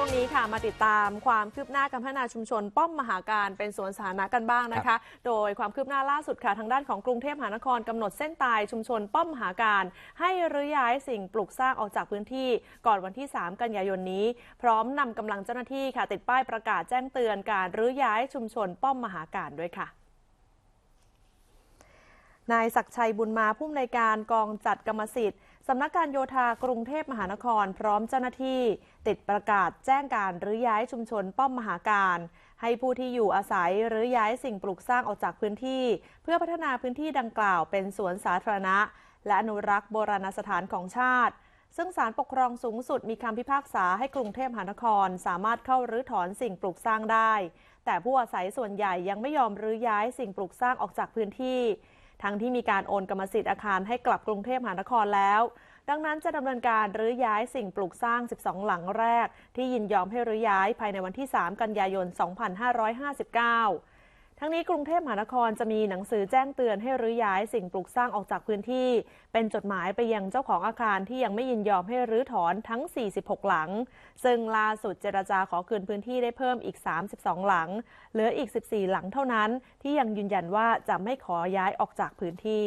ช่วงนี้ค่ะมาติดตามความคืบหน้าการพัฒนาชุมชน ป้อมมหาการเป็นสวนสาธารณะกันบ้างนะคะ โดยความคืบหน้าล่าสุดค่ะทางด้านของกรุงเทพมหานครกำหนดเส้นตายชุมชน ป้อมมหาการ ให้รื้อย้ายสิ่งปลูกสร้างออกจากพื้นที่ก่อนวันที่ 3 กันยายนนี้ พร้อมนำกำลังเจ้าหน้าที่ค่ะ ติดป้ายประกาศแจ้งเตือนการรื้อย้ายชุมชน ป้อมมหาการด้วยค่ะ นายศักชัยบุญมาผู้อำนวยการกองจัดกรรมสิทธิ์สำนักการโยธากรุงเทพมหานครพร้อมเจ้าหน้าที่ ติดประกาศแจ้งการรื้อย้ายชุมชนป้อมมหาการ ให้ผู้ที่อยู่อาศัยหรือย้ายสิ่งปลูกสร้างออกจากพื้นที่ เพื่อพัฒนาพื้นที่ดังกล่าวเป็นสวนสาธารณะ และอนุรักษ์โบราณสถานของชาติ ซึ่งศาลปกครองสูงสุดมีคำพิพากษาให้กรุงเทพมหานคร สามารถเข้ารื้อถอนสิ่งปลูกสร้างได้ แต่ผู้อาศัยส่วนใหญ่ยังไม่ยอมรื้อย้ายสิ่งปลูกสร้างออกจากพื้นที่ ทั้งที่มีการโอนกรรมสิทธิ์อาคารให้กลับกรุงเทพมหานครแล้ว ดังนั้นจะดำเนินการรื้อย้ายสิ่งปลูกสร้าง 12 หลังแรก ที่ยินยอมให้รื้อย้ายภายในวันที่ 3 กันยายน 2559 ทั้งนี้กรุงเทพมหานครจะมีหนังสือแจ้งเตือนให้รื้อย้ายสิ่งปลูกสร้างออกจากพื้นที่ เป็นจดหมายไปยังเจ้าของอาคารที่ยังไม่ยินยอมให้รื้อถอนทั้ง 46 หลัง ซึ่งล่าสุดเจรจาขอคืนพื้นที่ได้เพิ่มอีก 32 หลัง เหลืออีก 14 หลังเท่านั้น ที่ยังยืนยันว่าจะไม่ขอย้ายออกจากพื้นที่